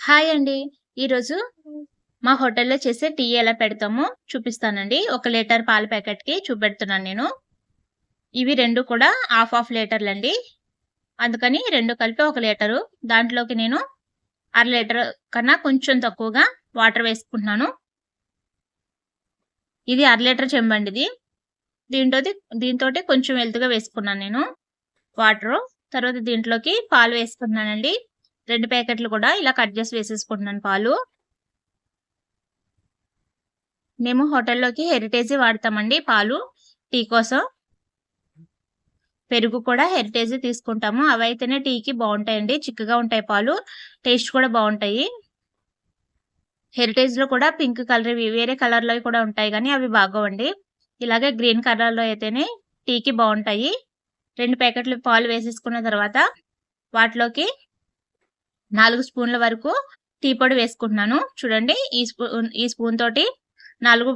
Hi అండి. ఈరోజు మా హోటల్‌లో చేసే టీ ఎలా పెడతామో చూపిస్తానండి. ఒక లీటర్ పాల ప్యాకెట్‌కి చూపెడుతున్నాను నేను. ఇవి రెండు కూడా హాఫ్ హాఫ్ లీటర్లండి. అందుకని రెండు కలిపి ఒక లీటరు. దాంట్లోకి నేను అర లీటర్ కన్నా కొంచెం తక్కువగా వాటర్ వేసుకుంటున్నాను. ఇది అర లీటర్ చెంబండిది. దీంతో దీంతో కొంచెం ఎల్తుగా వేసుకున్నాను నేను వాటరు. తర్వాత దీంట్లోకి పాలు వేసుకుంటున్నానండి. రెండు ప్యాకెట్లు కూడా ఇలా కట్ చేసి వేసేసుకుంటున్నాను పాలు. మేము హోటల్‌లోకి హెరిటేజ్ వాడతామండి పాలు టీ కోసం. పెరుగు కూడా హెరిటేజ్ తీసుకుంటాము. అవైతేనే టీకి బాగుంటాయండి చిక్కగా ఉంటాయి పాలు. టేస్ట్ కూడా బాగుంటాయి హెరిటేజ్‌లో కూడా పింక్ కలర్‌వి వేరే కలర్‌లోవి కూడా ఉంటాయి కానీ అవి బాగోవండి. ఇలాగే గ్రీన్ కలర్‌లో అయితేనే టీకి బాగుంటాయి రెండు ప్యాకెట్లు పాలు వేసేసుకున్న తర్వాత వాటిలోకి నాలుగు స్పూన్ల వరకు టీ పొడి వేసుకుంటున్నాను. చూడండి ఈ స్పూన్ ఈ స్పూన్ తోటి నాలుగు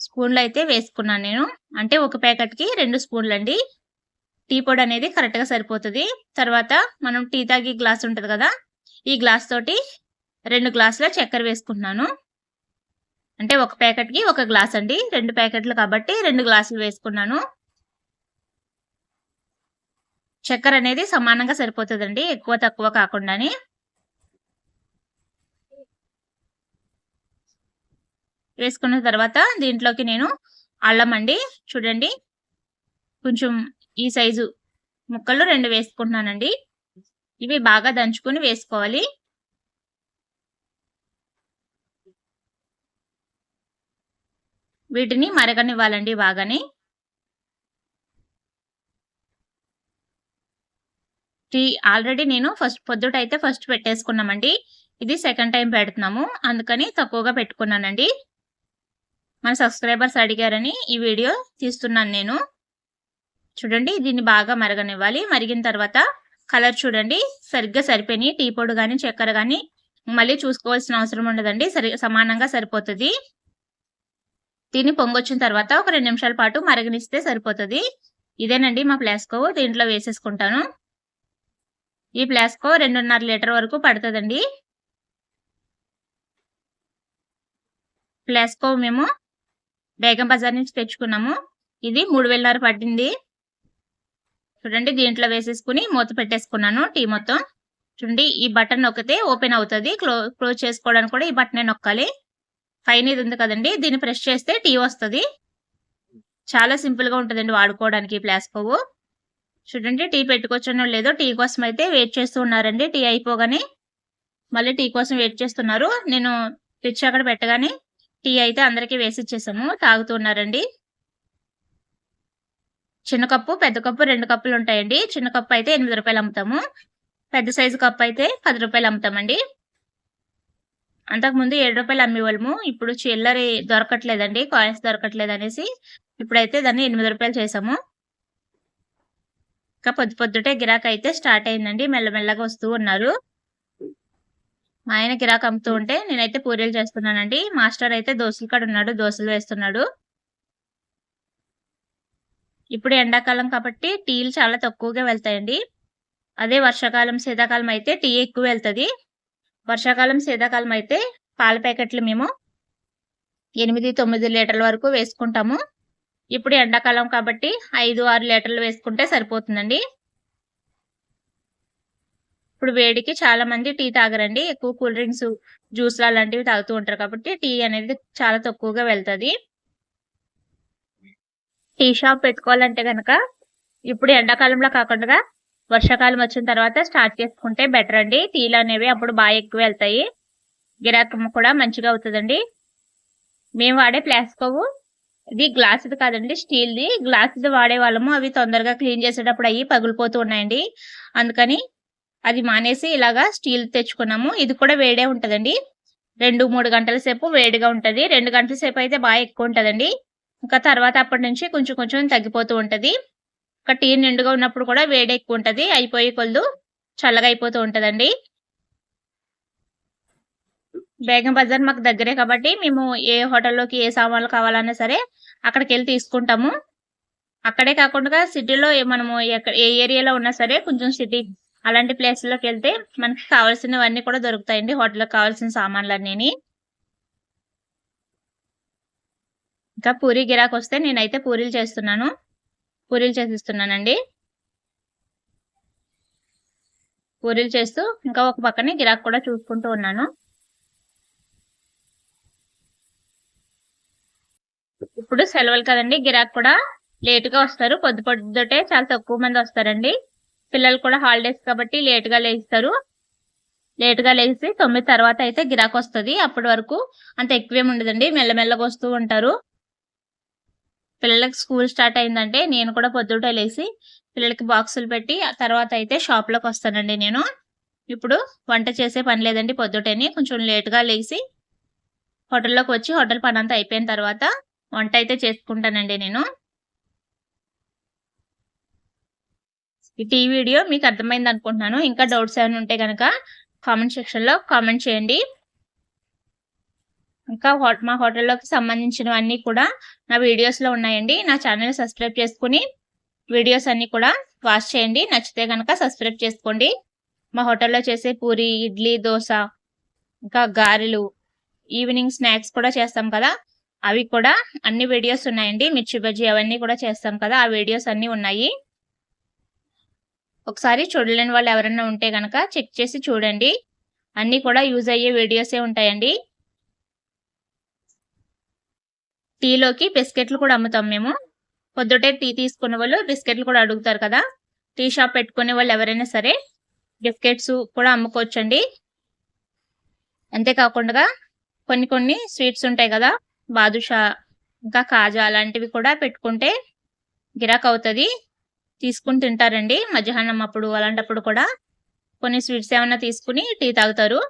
స్పూన్లు అయితే వేసుకున్నాను నేను. అంటే ఒక ప్యాకెట్‌కి 2 స్పూన్లండి. టీ పొడి అనేది కరెక్ట్‌గా సరిపోతుంది తర్వాత మనం టీ తాగి గ్లాస్ ఉంటుంది కదా! ఈ గ్లాస్ తోటి రెండు గ్లాసుల చక్కెర వేసుకుంటున్నాను. అంటే ఒక ప్యాకెట్‌కి ఒక గ్లాస్ అండి. రెండు ప్యాకెట్లు కాబట్టి రెండు గ్లాసులు వేసుకున్నాను. చక్కెర అనేది సమానంగా సరిపోతుందండి ఎక్కువ తక్కువ కాకుండాని. వేసుకున్న తర్వాత దీంట్లోకి నేను అల్లం అండి. చూడండి. కొంచెం ఈ సైజు ముక్కలు రెండు వేసుకుంటున్నానండి. ఇవి బాగా దంచుకొని వేసుకోవాలి. వీటిని మరగనివ్వాలండి బాగానే టీ ఆల్రెడీ నేను ఫస్ట్ పొద్దుటైతే ఫస్ట్ పెట్టేసుకున్నామండి. ఇది సెకండ్ టైం పెడుతున్నాము. అందుకని తక్కువగా పెట్టుకున్నానండి. మన సబ్‌స్క్రైబర్స్ అడిగారని ఈ వీడియో తీస్తున్నాను నేను. చూడండి దీన్ని బాగా మరగనివ్వాలి. మరిగిన తర్వాత కలర్ చూడండి సరిగ్గా సరిపోయినాయి. టీ పొడి కానీ చక్కెర కానీ మళ్ళీ చూసుకోవాల్సిన అవసరం ఉండదండి. సరి సమానంగా సరిపోతుంది దీన్ని పొంగొచ్చిన తర్వాత ఒక రెండు నిమిషాల పాటు మరగనిస్తే సరిపోతుంది ఇదేనండి మా ప్లాస్కో దీంట్లో వేసేసుకుంటాను. ఈ ప్లాస్కో 2.5 లీటర్ వరకు పడుతుందండి ప్లాస్కో మేము బేగం బజార్ నుంచి తెచ్చుకున్నాము. ఇది 3000 పడింది. చూడండి దీంట్లో వేసేసుకుని మూత పెట్టేసుకున్నాను టీ మొత్తం. చూడండి ఈ బటన్ నొక్కితే ఓపెన్ అవుతుంది క్లో క్లోజ్ చేసుకోవడానికి కూడా ఈ బటనే నొక్కాలి. పైన ఇది ఉంది కదండి దీన్ని ప్రెస్ చేస్తే టీ వస్తది. చాలా సింపుల్‌గా ఉంటదండి వాడుకోవడానికి ఈ ప్లాస్కోవు. చూడండి టీ పెట్టుకొచ్చానో లేదో టీ కోసం అయితే వెయిట్ చేస్తూ ఉన్నారండి. టీ అయిపోగానే మళ్ళీ టీ కోసం వెయిట్ చేస్తున్నారు. నేను తెచ్చి అక్కడ పెట్టగానే టీ అయితే అందరికి వేసిచ్చేసాము. తాగుతూ ఉన్నారండి. చిన్న కప్పు, పెద్ద కప్పు రెండు కప్పులు ఉంటాయండి. చిన్న కప్పు అయితే ఎనిమిది రూపాయలు అమ్ముతాము. పెద్ద సైజు కప్పు అయితే పది రూపాయలు అమ్ముతామండి. అంతకుముందు ఏడు రూపాయలు అమ్మేవాళ్ళము. ఇప్పుడు చిల్లర దొరకట్లేదండి. కాయిన్స్ దొరకట్లేదు అనేసి ఇప్పుడైతే దాన్ని ఎనిమిది రూపాయలు చేసాము. ఇంకా పొద్దు పొద్దుటే గిరాకయితే స్టార్ట్ అయిందండి. మెల్లమెల్లగా వస్తూ ఉన్నారు. మా ఆయన గిరాకీ అమ్ముతూ ఉంటే నేనైతే పూరీలు చేస్తున్నానండి. మాస్టర్ అయితే దోశలు కాడ ఉన్నాడు. దోశలు వేస్తున్నాడు. ఇప్పుడు ఎండాకాలం కాబట్టి టీలు చాలా తక్కువగా వెళ్తాయండి. అదే వర్షాకాలం, శీతాకాలం అయితే టీ ఎక్కువ వెళ్తుంది వర్షాకాలం, శీతాకాలం అయితే పాల ప్యాకెట్లు మేము 8, 9 లీటర్ల వరకు వేసుకుంటాము. ఇప్పుడు ఎండాకాలం కాబట్టి 5, 6 లీటర్లు వేసుకుంటే సరిపోతుందండి. ఇప్పుడు వేడికి చాలా మంది టీ తాగరండి. ఎక్కువ కూల్ డ్రింక్స్, జ్యూస్‌లు అలాంటివి తాగుతూ ఉంటారు కాబట్టి టీ అనేది చాలా తక్కువగా వెళ్తుంది టీ షాప్ పెట్టుకోవాలంటే కనుక ఇప్పుడు ఎండాకాలంలో కాకుండా వర్షాకాలం వచ్చిన తర్వాత స్టార్ట్ చేసుకుంటే బెటర్ అండి. టీలు అనేవి అప్పుడు బాగా ఎక్కువ వెళ్తాయి. గిరాకం కూడా మంచిగా అవుతుందండి మేము వాడే ప్లాస్కోవు ఇది గ్లాస్‌ది కాదండి స్టీల్‌ది. గ్లాస్‌ది వాడేవాళ్ళము. అవి తొందరగా క్లీన్ చేసేటప్పుడు అవి పగిలిపోతూ ఉన్నాయండి. అందుకని అది మానేసి ఇలాగా స్టీల్ తెచ్చుకున్నాము. ఇది కూడా వేడే ఉంటదండి. 2, 3 గంటల సేపు వేడిగా ఉంటది. రెండు గంటల సేపు అయితే బాగా ఎక్కువ ఉంటదండి. ఇంకా తర్వాత అప్పటి నుంచి కొంచెం కొంచెం తగ్గిపోతూ ఉంటది. ఒక టీ నిండుగా ఉన్నప్పుడు కూడా వేడి ఎక్కువ ఉంటది. అయిపోయే కొలదు చల్లగా అయిపోతూ ఉంటదండి. బేగం బజార్ మాకు దగ్గరే కాబట్టి మేము ఏ హోటల్‌లోకి ఏ సామాన్లు కావాలన్నా సరే అక్కడికి వెళ్ళి తీసుకుంటాము. అక్కడే కాకుండా సిటీలో మనము ఏ ఏరియాలో ఉన్నా సరే కొంచెం సిటీ అలాంటి ప్లేస్‌లోకి వెళ్తే మనకి కావాల్సినవన్నీ కూడా దొరుకుతాయండి. హోటల్‌కి కావాల్సిన సామాన్లన్నీని. ఇంకా పూరి గిరాకొస్తే నేనైతే పూరీలు చేస్తున్నాను. పూరీలు చేసిస్తున్నానండి. పూరీలు చేస్తూ ఇంకా ఒక పక్కనే గిరాకు కూడా చూసుకుంటూ ఉన్నాను. ఇప్పుడు సెలవులు కదండి గిరాక్ కూడా లేటుగా వస్తారు. పొద్దు పొద్దుటే చాలా తక్కువ మంది వస్తారండి. పిల్లలు కూడా హాలిడేస్ కాబట్టి లేటుగా లేస్తారు. లేటుగా లేచి తొమ్మిది తర్వాత అయితే గిరాకొస్తది. అప్పటి వరకు అంత ఎక్కువేమి ఉండదండి. మెల్లమెల్లగా వస్తూ ఉంటారు. పిల్లలకి స్కూల్ స్టార్ట్ అయిందంటే నేను కూడా పొద్దుటే లేచి పిల్లలకి బాక్సులు పెట్టి ఆ తర్వాత అయితే షాప్లోకి వస్తానండి నేను. ఇప్పుడు వంట చేసే పని లేదండి పొద్దుటని కొంచెం లేటుగా లేచి హోటల్‌లోకి వచ్చి హోటల్ పని అంతా అయిపోయిన తర్వాత వంట అయితే చేసుకుంటానండి నేను. ఈ టీ వీడియో మీకు అర్థమైంది అనుకుంటున్నాను. ఇంకా డౌట్స్ ఏమైనా ఉంటే కనుక కామెంట్ సెక్షన్‌లో కామెంట్ చేయండి. ఇంకా హోట మా హోటల్‌లోకి సంబంధించినవన్నీ కూడా నా వీడియోస్‌లో ఉన్నాయండి. నా ఛానల్ సబ్స్క్రైబ్ చేసుకొని వీడియోస్ అన్నీ కూడా వాచ్ చేయండి. నచ్చితే కనుక సబ్స్క్రైబ్ చేసుకోండి. మా హోటల్‌లో చేసే పూరి, ఇడ్లీ, దోశ ఇంకా గారెలు, ఈవినింగ్ స్నాక్స్ కూడా చేస్తాం కదా! అవి కూడా అన్ని వీడియోస్ ఉన్నాయండి. మిర్చి బజ్జీ అవన్నీ కూడా చేస్తాం కదా! ఆ వీడియోస్ అన్నీ ఉన్నాయి. ఒకసారి చూడలేని వాళ్ళు ఎవరైనా ఉంటే కనుక చెక్ చేసి చూడండి. అన్నీ కూడా యూజ్ అయ్యే వీడియోసే ఉంటాయండి. టీలోకి బిస్కెట్లు కూడా అమ్ముతాం మేము. పొద్దుటే టీ తీసుకునే వాళ్ళు బిస్కెట్లు కూడా అడుగుతారు కదా! టీ షాప్ పెట్టుకునే వాళ్ళు ఎవరైనా సరే బిస్కెట్స్ కూడా అమ్ముకోవచ్చండి. అంతేకాకుండా కొన్ని కొన్ని స్వీట్స్ ఉంటాయి కదా! బాదుషా, ఇంకా కాజా అలాంటివి కూడా పెట్టుకుంటే గిరాకవుతుంది తీసుకుని తింటారండి. మధ్యాహ్నం అప్పుడు అలాంటప్పుడు కూడా కొన్ని స్వీట్స్ ఏమైనా తీసుకుని టీ తాగుతారు.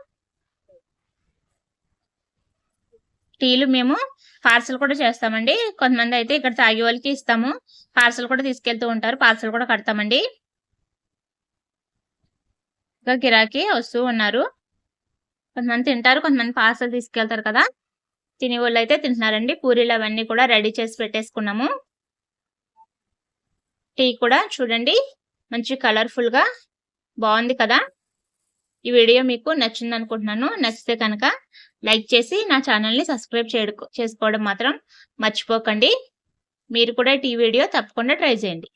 టీలు మేము పార్సెల్ కూడా చేస్తామండి. కొంతమంది అయితే ఇక్కడ తాగే వాళ్ళకి ఇస్తాము. పార్సెల్ కూడా తీసుకెళ్తూ ఉంటారు. పార్సెల్ కూడా కడతామండి. ఇంకా గిరాకీ వస్తూ ఉన్నారు. కొంతమంది తింటారు. కొంతమంది పార్సెల్ తీసుకెళ్తారు కదా! తినేవాళ్ళైతే తింటున్నారండి. పూరీలు అవన్నీ కూడా రెడీ చేసి పెట్టేసుకున్నాము. టీ కూడా చూడండి మంచి కలర్‌ఫుల్‌గా బాగుంది కదా! ఈ వీడియో మీకు నచ్చింది అనుకుంటున్నాను నచ్చితే కనుక లైక్ చేసి నా ఛానెల్‌ని సబ్స్క్రైబ్ చేసుకోవడం మాత్రం మర్చిపోకండి. మీరు కూడా టీ వీడియో తప్పకుండా ట్రై చేయండి.